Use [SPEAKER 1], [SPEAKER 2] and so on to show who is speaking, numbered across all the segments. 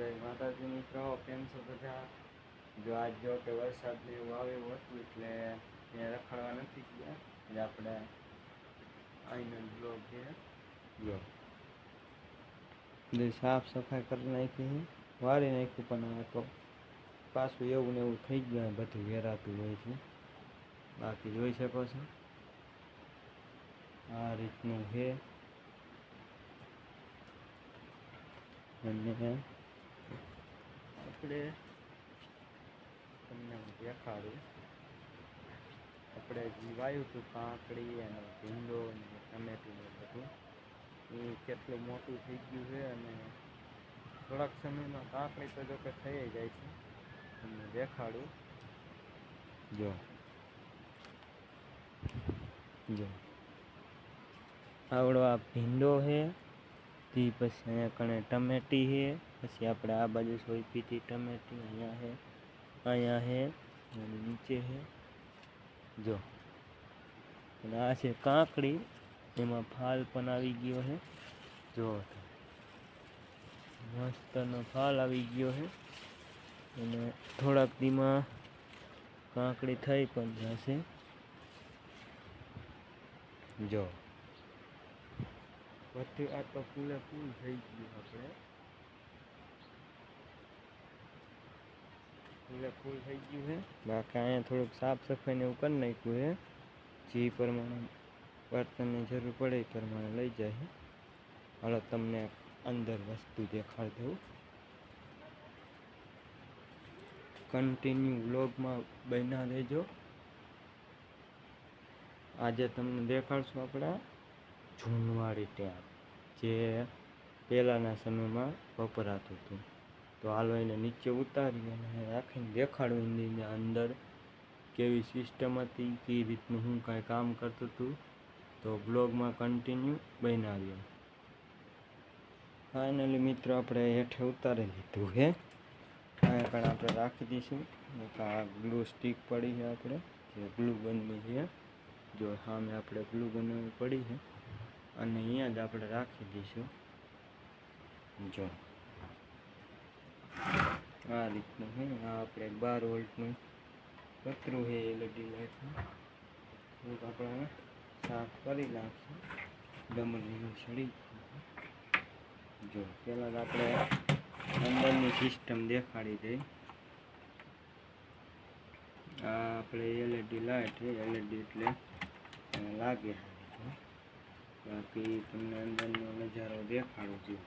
[SPEAKER 1] જય માતાજી મિત્રો, કેમ છો બધા? જો આજ જો કે વરસાદ ને એવું આવ્યું હતું એટલે ત્યાં રખડવા નથી ગયા. એટલે આપણે આઈનો બ્લોગ છે. જો. બધી સાફ સફાઈ કરી નાખી છે. વાળી નાખ્યું પણ હવે તો પાછું એવું ને એવું થઈ ગયું બધું વેરાતું હોય છે. બાકી જોઈ શકો છો. આ રીતનું છે. અને આપણે તમને હું દેખાડું. આપણે જે વાયું હતું, કાંકડી અને ભીંડો અને ટમેટું બધું, એ કેટલું મોટું થઈ ગયું છે અને થોડાક સમયમાં કાંકડી તો જો કે થઈ જાય છે. તમને દેખાડું. જો. જો. આવડો આ ભીંડો છે, તે પછી અહીંયા કણે ટમેટી છે. પછી આપણે આ બાજુ સોયપી હતી ટમેટી, અહીંયા છે અહીંયા છે અને નીચે છે જો. અને આ છે કાંકડી, એમાં ફાલ પણ આવી ગયો છે જો મસ્તનો ફાલ આવી ગયો છે અને થોડાક દીમાં કાંકડી થઈ પણ જશે. જો. બધું આ તો ફૂલે ફૂલ થઈ ગયું આપણે. ફૂલે ફૂલ થઈ ગયું છે. બાકી અહીંયા થોડુંક સાફ સફાઈને એવું કરી નાખ્યું છે. જે પ્રમાણે બર્તનની જરૂર પડે એ પ્રમાણે લઈ જાય હાલો, તમને અંદર વસ્તુ દેખાડી દઉં. કન્ટિન્યુ વ્લોગમાં બન્યા રહેજો. આજે તમને દેખાડશું આપણા જૂનવાળી ટેપ જે પહેલાંના સમયમાં વપરાતું હતું. તો હાલો એને નીચે ઉતારી અને રાખીને દેખાડું એની અંદર કેવી સિસ્ટમ હતી કઈ રીતનું હું કાંઈ કામ કરતું હતું. તો બ્લોગમાં કન્ટિન્યુ બનાવ્યો ફાઇનલી મિત્રો, આપણે હેઠે ઉતારી લીધું છે અહીંયા પણ આપણે રાખી દઈશું. આ ગ્લુ સ્ટીક પડી છે આપણે, જે ગ્લુ બનવી છે. જો સામે આપણે ગ્લુ બનાવવી પડી છે. અને અહીંયા જ આપણે રાખી દઈશું. જો. આ રીતનું હે, આ આપણે બાર વોલ્ટનું પતરું છે એલઈડી લાઇટનું થોડુંક આપણે સાફ કરી નાખશું. ડમરીનું સડી જો, પહેલાં આપણે અંદરની સિસ્ટમ દેખાડી દઈ આ આપણે એલઈડી લાઇટ છે એલઈડી એટલે લાગે બાકી તમને અંદરનો નજારો દેખાડું છું.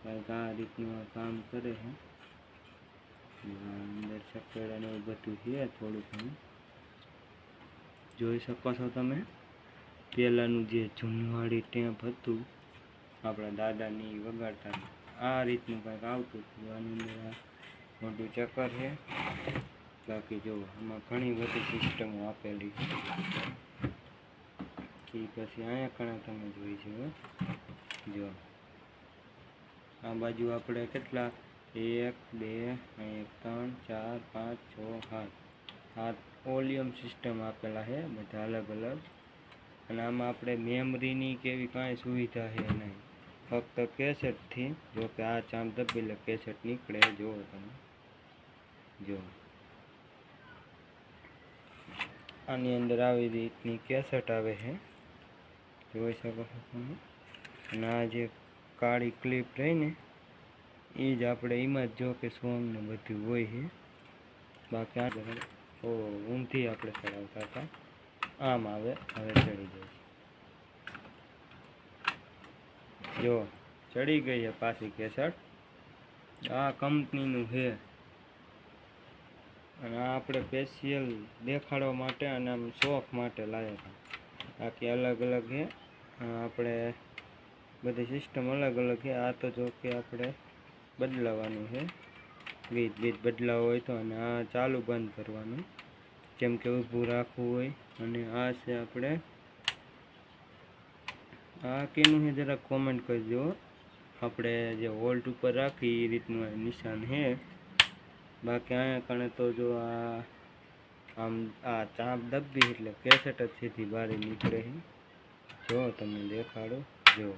[SPEAKER 1] કંઈક આ રીતનું કામ કરે છે. અંદર સફેદ અને બધું છે, થોડું ઘણું. જોઈ શકો છો તમે પહેલાંનું જે જૂનવાળી ટેપ હતું, આપણા દાદાની વગાડતા, આ રીતનું કંઈક આવતું હતું. આની અંદર મોટું ચક્કર છે. બાકી જો, આમાં ઘણી બધી સિસ્ટમો આપેલી છે. પછી અહીંયા ઘણા તમે જોઈ છે જો, આ બાજુ આપણે કેટલા એક, બે ત્રણ, ચાર, પાંચ, છ, સાત. સાત વોલ્યુમ સિસ્ટમ આપેલા છે, બધા અલગ અલગ. અને આમાં આપણે મેમરીની કેવી કાંઈ સુવિધા છે નહીં. ફક્ત કેસેટથી, જો કે આ ચામ દબી એટલે કેસેટ નીકળે, જુઓ તમે. જો આની અંદર આવી રીતની કેસેટ આવે છે. જોઈ શકો છો તમે. અને આ જે કાળી ક્લિપ રહી ને એ જ આપણે એમાં જ જો કે સોંગ ને બધું હોય છે. બાકી આ બધા ઓ ઊંધી આપણે ચડાવતા હતા. આમ આવે, હવે ચડી જાય. જો, ચડી ગઈ છે પાછી કેસટ આ કંપનીનું છે. અને આ આપણે સ્પેશિયલ દેખાડવા માટે અને આમ શોખ માટે લાવ્યા હતા. બાકી અલગ અલગ છે. આપણે બધી સિસ્ટમ અલગ અલગ છે. આ તો જો કે આપણે બદલાવાનું છે. વીજ વીજ બદલાવ હોય તો અને આ ચાલુ બંધ કરવાનું. જેમ કે ઊભું રાખવું હોય અને આ છે આપણે. આ કેનું છે જરા કોમેન્ટ કરજો. આપણે જે વોલ્ટ ઉપર રાખી એ રીતનું નિશાન છે. બાકી અહીંયા કણે તો જો આ આમ આ ચાંપ દબી એટલે કેસેટ જ સીધી બહાર નીકળે છે. જો તમને દેખાડો, જો.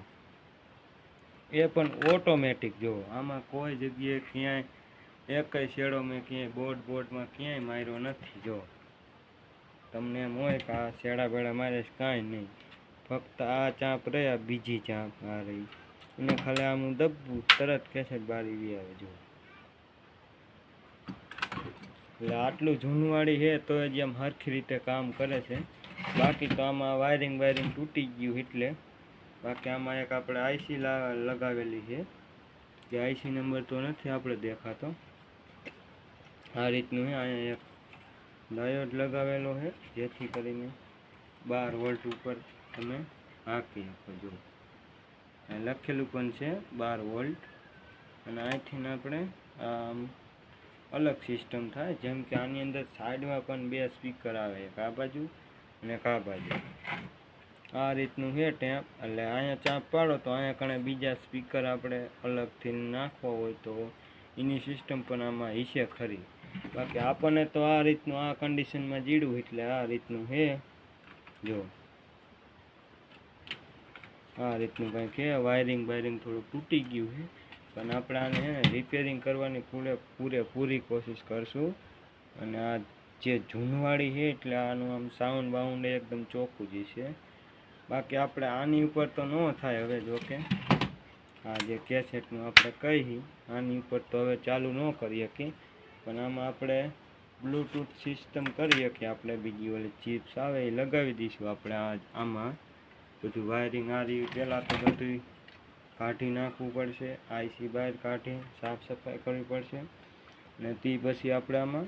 [SPEAKER 1] એ પણ ઓટોમેટિક જો. આમાં કોઈ જગ્યાએ ક્યાંય, એકય શેડો મેં ક્યાંય બોર્ડ બોર્ડમાં ક્યાંય માર્યો નથી જો. તમને એમ હોય કે આ શેડા બેડા મારે કાંઈ નહીં. ફક્ત આ ચાંપ રહ્યા બીજી ચાંપ આ રહી. એને ખાલી આમ હું દબવું તરત કેસેટ બારી બી આવે જો. એટલે આટલું જૂનવાળી છે તો જ એમ હરખી રીતે કામ કરે છે. બાકી તો આમાં વાયરિંગ વાયરિંગ તૂટી ગયું એટલે બાકી આમાં એક આપણે આઈસી લગાવેલી છે. કે આઈસી નંબર તો નથી આપણે દેખાતો. આ રીતનું છે, અહીંયા એક ડાયોડ લગાવેલો છે, જેથી કરીને બાર વોલ્ટ ઉપર તમે હાંકી શકો જો લખેલું પણ છે, બાર વોલ્ટ અને અહીંથી આપણે આમ અલગ સિસ્ટમ થાય, જેમ કે આની અંદર સાઈડમાં પણ બે સ્પીકર આવે, એક આ બાજુ અને એક આ બાજુ. આ રીતનું છે ટેપ એટલે અહીંયા ચાપ પાડો તો અહીંયા કણે બીજા સ્પીકર આપણે અલગથી નાખવા હોય તો એની સિસ્ટમ પણ આમાં હિસે ખરી. બાકી આપણને તો આ રીતનું આ કન્ડિશનમાં જીડું એટલે આ રીતનું છે. જો. આ રીતનું કંઈક છે વાયરિંગ વાયરિંગ થોડું તૂટી ગયું છે. પણ આપણે આને ને રિપેરિંગ કરવાની પૂરે પૂરેપૂરી કોશિશ કરશું. અને આ જે જૂનવાળી છે એટલે આનું આમ સાઉન્ડ બાઉન્ડ એકદમ ચોખ્ખું જ છે બાકી આપણે આની ઉપર તો ન થાય હવે જોકે આ જે કેસેટનું આપણે કહી, આની ઉપર તો હવે ચાલુ ન કરી શકીએ. પણ આમાં આપણે બ્લૂટૂથ સિસ્ટમ કરી શકીએ. આપણે બીજી ઓલી ચિપ્સ આવે એ લગાવી દઈશું આપણે આ આમાં. બધું વાયરિંગ આ રહ્યું. પહેલાં તો બધું કાઢી નાખવું પડશે. આઈસી બહાર કાઢી સાફ સફાઈ કરવી પડશે. ને તે પછી આપણે આમાં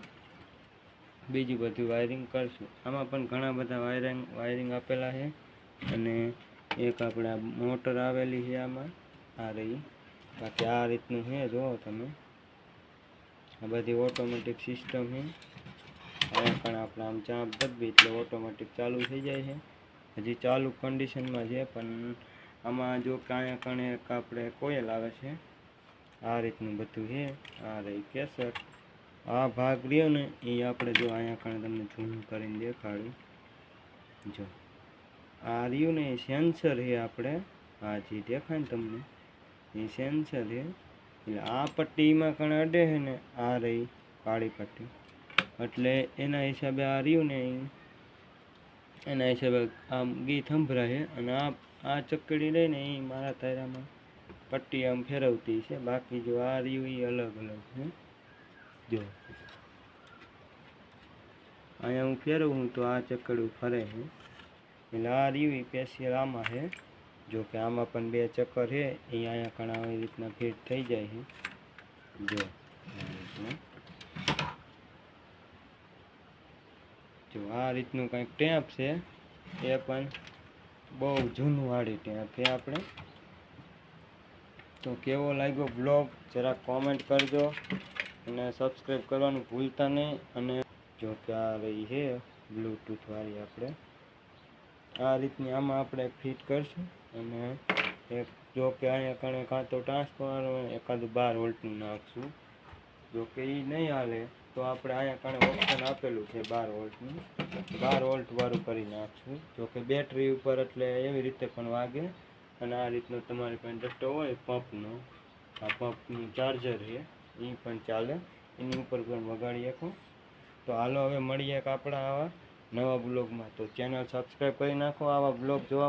[SPEAKER 1] બીજું બધું વાયરિંગ કરશું. આમાં પણ ઘણા બધા વાયરિંગ વાયરિંગ આપેલા છે. અને એક આપણે આ મોટર આવેલી છે આમાં. આ રહી. બાકી આ રીતનું છે જુઓ તમે. આ બધી ઓટોમેટિક સિસ્ટમ છે. અહીંયા પણ આપણે આમ ચાંપ દબી એટલે ઓટોમેટિક ચાલુ થઈ જાય છે. હજી ચાલુ કન્ડિશનમાં છે, પણ આમાં જો કાંઈ કણે આપણે કોયલ આવે છે, આ રીતનું બધું છે. આ રહી કેસર આ ભાગ રહ્યો ને, એ આપણે જો અહીંયા કણે તમને ઝૂમ કરીને દેખાડું. જો. આ રહ્યું ને એ સેન્સર છે આપણે. આ જે દેખાય ને તમને, એ સેન્સર છે એટલે આ પટ્ટીમાં કણ અડે છે ને, આ રહી કાળી પટ્ટી. એટલે એના હિસાબે આ રહ્યું ને એના હિસાબે આમ થંભરા છે અને આ આ ચકડી લઈને એ મારા તારામાં પટ્ટી આમ ફેરવતી છે. બાકી જો આ રહ્યું એ અલગ અલગ છે જો. અહીંયા હું ફેરવું તો આ ચકડું ફરે છે એટલે આ રહ્યું સ્પેશિયલ આમાં છે. જો કે આમાં પણ બે ચક્કર છે. એ અહીંયા ઘણા આવી રીતના ફિટ થઈ જાય છે. જો જો આ રીતનું કંઈક ટેપ છે. એ પણ બહુ જૂનવાળી ટેપ છે આપણે. તો કેવો લાગ્યો બ્લોગ? જરા કોમેન્ટ કરજો અને સબસ્ક્રાઈબ કરવાનું ભૂલતા નહીં. અને જો કે આ રહી છે બ્લૂટૂથ વાળી આપણે. આ રીતની આમાં આપણે ફિટ કરશું અને એક જો કે અહીંયા કણે કાં તો ટ્રાન્સફોર્મર એકાદું બાર વોલ્ટનું નાખશું. જો કે એ નહીં હાલે, તો આપણે અહીંયા કણે ઓપ્શન આપેલું છે બાર વોલ્ટનું બાર વોલ્ટવાળું કરી નાખશું. જો કે બેટરી ઉપર એટલે એવી રીતે પણ વાગે. અને આ રીતનો તમારી પાસે ડસ્ટો હોય, પંપનો, આ પંપનું ચાર્જર છે એ પણ ચાલે. એની ઉપર પણ વગાડી શકો. તો હાલો હવે મળીએ આપણા આવા નવા બ્લોગમાં તો ચેનલ સબસ્ક્રાઈબ કરી નાખો આવા બ્લોગ જોવા